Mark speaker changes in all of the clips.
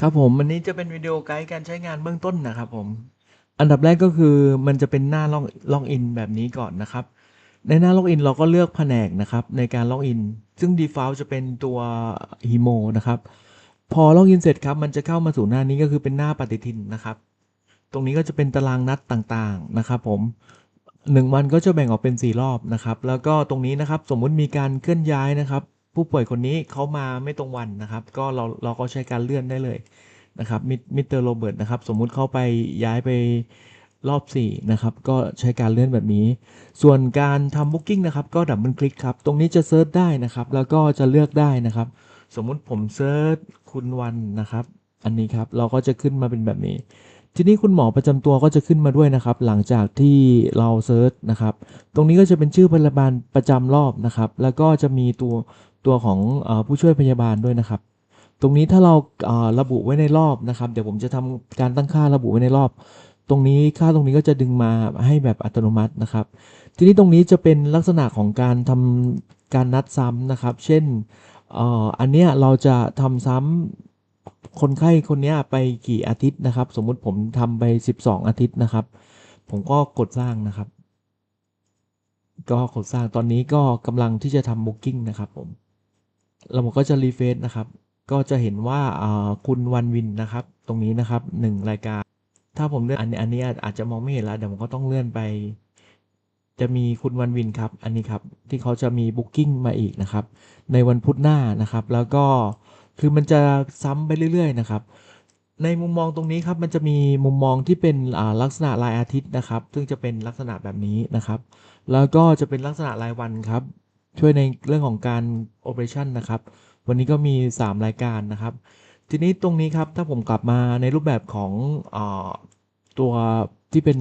Speaker 1: ครับผมอันนี้จะเป็นวิดีโอไกด์การใช้งานเบื้องต้นนะครับผม อันดับแรกก็คือมันจะเป็นหน้าล็อกล็อกอินแบบนี้ก่อนนะครับ ในหน้าล็อกอินเราก็เลือกแผนกนะครับในการล็อกอิน ซึ่ง default จะเป็นตัว Himo นะครับ พอล็อกอินเสร็จครับมันจะเข้ามาสู่หน้านี้ก็คือเป็นหน้าปฏิทินนะครับ ตรงนี้ก็จะเป็นตารางนัดต่างๆนะครับผมหนึ่งวันก็จะแบ่งออกเป็น 4 รอบนะครับ แล้วก็ตรงนี้นะครับสมมุติมีการเคลื่อนย้ายนะครับ ผู้ป่วยคนนี้เขามาไม่ตรงวันนะครับ ก็เราเราก็ใช้การเลื่อนได้เลยนะครับมิสเตอร์โรเบิร์ตนะครับ สมมุติเขาไปย้ายไปรอบ4นะครับ ก็ใช้การเลื่อนแบบนี้ ส่วนการทำบุ๊กิ้งนะครับ ก็ดับเบิลคลิกครับ ตรงนี้จะเซิร์ชได้นะครับ แล้วก็จะเลือกได้นะครับ สมมุติผมเซิร์ชคุณวันนะครับ อันนี้ครับ เราก็จะขึ้นมาเป็นแบบนี้ ทีนี้คุณหมอประจำตัวก็จะขึ้นมาด้วยนะครับ หลังจากที่เราเซิร์ชนะครับ ตรงนี้ก็จะเป็นชื่อพยาบาลประจำรอบนะครับ แล้วก็จะมีตัว ตัวของอผู้ช่วยพยาบาลด้วยนะครับ ตรงนี้ถ้าเราระบุไว้ในรอบนะครับ เดี๋ยวผมจะทำการตั้งค่าระบุไว้ในรอบ ตรงนี้ค่าตรงนี้ก็จะดึงมาให้แบบอัตโนมัตินะครับ ทีนี้ตรงนี้จะเป็นลักษณะของการทำการนัดซ้ำนะครับ เช่นอ,อันเนี้ยเราจะทำซ้ำคนไข้คนนี้ไปกี่อาทิตย์นะครับ สมมุติผมทำไป 12 อาทิตย์นะครับ ผมก็กดสร้างนะครับ ก็กดสร้างตอนนี้ก็กำลังที่จะทำ Booking นะครับผม แล้วผมก็จะรีเฟซนะครับ ก็จะเห็นว่าคุณวันวินนะครับ ตรงนี้นะครับหนึ่งรายการ ถ้าผมเลื่อนอันนี้อันนี้อาจจะมองไม่เห็นแล้วเดี๋ยวผมก็ต้องเลื่อนไป จะมีคุณวันวินครับ อันนี้ครับที่เขาจะมีบุ๊กิ้งมาอีกนะครับ ในวันพุธหน้านะครับ แล้วก็คือมันจะซ้ำไปเรื่อย ๆ นะครับในมุมมองตรงนี้ครับมันจะมีมุมมองที่เป็นลักษณะรายอาทิตย์นะครับ ซึ่งจะเป็นลักษณะแบบนี้นะครับ แล้วก็จะเป็นลักษณะรายวันครับ ช่วยในเรื่องของการโอเปอเรชั่นนะครับ วันนี้ก็มี 3 รายการนะครับ ทีนี้ตรงนี้ครับ ถ้าผมกลับมาในรูปแบบของอตัวที่เป็น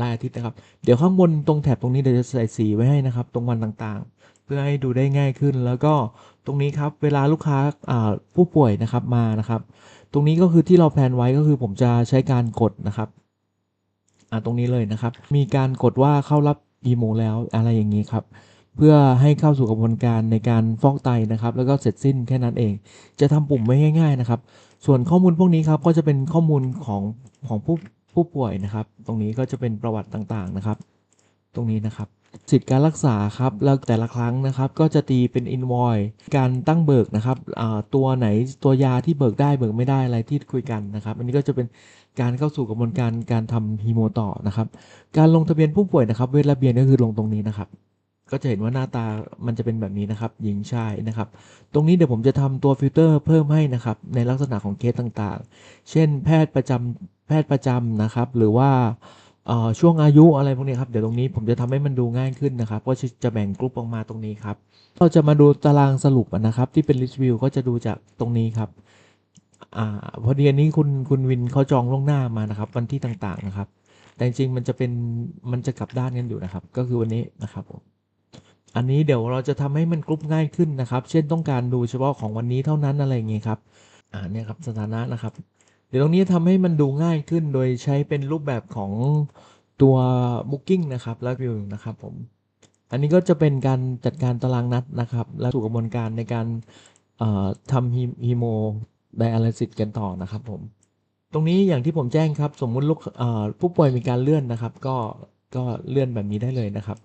Speaker 1: รายอาทิตย์นะครับ เดี๋ยวข้างบนตรงแถบตรงนี้เดี๋ยวจะใส่สีไว้ให้นะครับ ตรงวันต่างๆ เพื่อให้ดูได้ง่ายขึ้น แล้วก็ตรงนี้ครับ เวลาลูกค้าาผู้ป่วยนะครับมานะครับ ตรงนี้ก็คือที่เราแพลนไว้ก็คือผมจะใช้การกดนะครับตรงนี้เลยนะครับ มีการกดว่าเข้ารับอีโมแล้วอะไรอย่างนี้ครับ เพื่อให้เข้าสู่กระบวนการในการฟอกไตนะครับ แล้วก็เสร็จสิ้นแค่นั้นเอง จะทำปุ่มไว้ง่ายๆนะครับ ส่วนข้อมูลพวกนี้ครับก็จะเป็นข้อมูลของของผู้ผู้ป่วยนะครับ ตรงนี้ก็จะเป็นประวัติต่างๆนะครับ ตรงนี้นะครับสิทธิการรักษาครับแล้วแต่ละครั้งนะครับ ก็จะตีเป็น invoice การตั้งเบิกนะครับตัวไหนตัวยาที่เบิกได้เบิกไม่ได้อะไรที่คุยกันนะครับ อันนี้ก็จะเป็นการเข้าสู่กระบวนการการทำฮีโมต่อนะครับ การลงทะเบียนผู้ป่วยนะครับ เวทระเบียนก็คือลงตรงนี้นะครับ ก็จะเห็นว่าหน้าตามันจะเป็นแบบนี้นะครับหญิงชายนะครับ ตรงนี้เดี๋ยวผมจะทำตัวฟิลเตอร์เพิ่มให้นะครับ ในลักษณะของเคสต่างๆ เช่นแพทย์ประจำแพทย์ประจำนะครับ หรือว่าช่วงอายุอะไรพวกนี้ครับ เดี๋ยวตรงนี้ผมจะทำให้มันดูง่ายขึ้นนะครับ ก็จะแบ่งกลุ่มออกมาตรงนี้ครับ เราจะมาดูตารางสรุปนะครับ ที่เป็น list view ก็จะดูจากตรงนี้ครับอ่าพอดีอันนี้คุณคุณวินเขาจองล่วงหน้ามานะครับ วันที่ต่างๆนะครับ แต่จริงมันจะเป็นมันจะกลับด้านกันอยู่นะครับ ก็คือวันนี้นะครับผม อันนี้เดี๋ยวเราจะทำให้มันกรุ๊ปง่ายขึ้นนะครับ เช่นต้องการดูเฉพาะของวันนี้เท่านั้นอะไรเงี้ยครับ อ่าเนี่ยครับสถานะนะครับ เดี๋ยวตรงนี้ทำให้มันดูง่ายขึ้นโดยใช้เป็นรูปแบบของตัว Booking นะครับและ View นะครับผม อันนี้ก็จะเป็นการจัดการตารางนัดนะครับ และสู่กระบวนการในการทำฮีโมไดอะลิซิสกันต่อนะครับผม ตรงนี้อย่างที่ผมแจ้งครับ สมมุติลูกผู้ป่วยมีการเลื่อนนะครับ ก็ก็เลื่อนแบบนี้ได้เลยนะครับ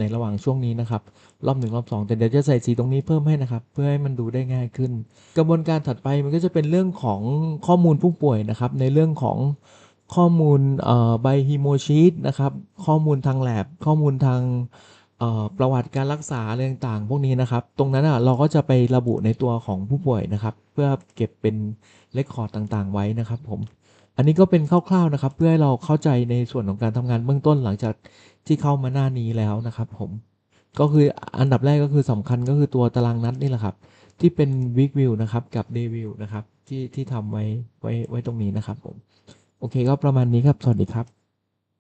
Speaker 1: ในระหว่างช่วงนี้นะครับ รอบหนึ่งรอบสองแต่เดี๋ยวจะใส่สีตรงนี้เพิ่มให้นะครับ เพื่อให้มันดูได้ง่ายขึ้น กระบวนการถัดไปมันก็จะเป็นเรื่องของข้อมูลผู้ป่วยนะครับ ในเรื่องของข้อมูลใบฮีโมชีตนะครับ ข้อมูลทางแลบข้อมูลทางประวัติการรักษาอะไรต่างๆ พวกนี้นะครับ ตรงนั้นอะเราก็จะไประบุในตัวของผู้ป่วยนะครับ เพื่อเก็บเป็นเรคคอร์ดต่างๆ ไว้นะครับผม อันนี้ก็เป็นคร่าวๆนะครับ เพื่อให้เราเข้าใจในส่วนของการทำงานเบื้องต้นหลังจากที่เข้ามาหน้านี้แล้วนะครับ ผมก็คืออันดับแรกก็คือสำคัญก็คือตัวตารางนัดนี่แหละครับ ที่เป็น week view นะครับกับ day view นะครับที่ที่ทำไว้ไว้ไว้ตรงนี้นะครับผมโอเคก็ประมาณนี้ครับ สวัสดีครับ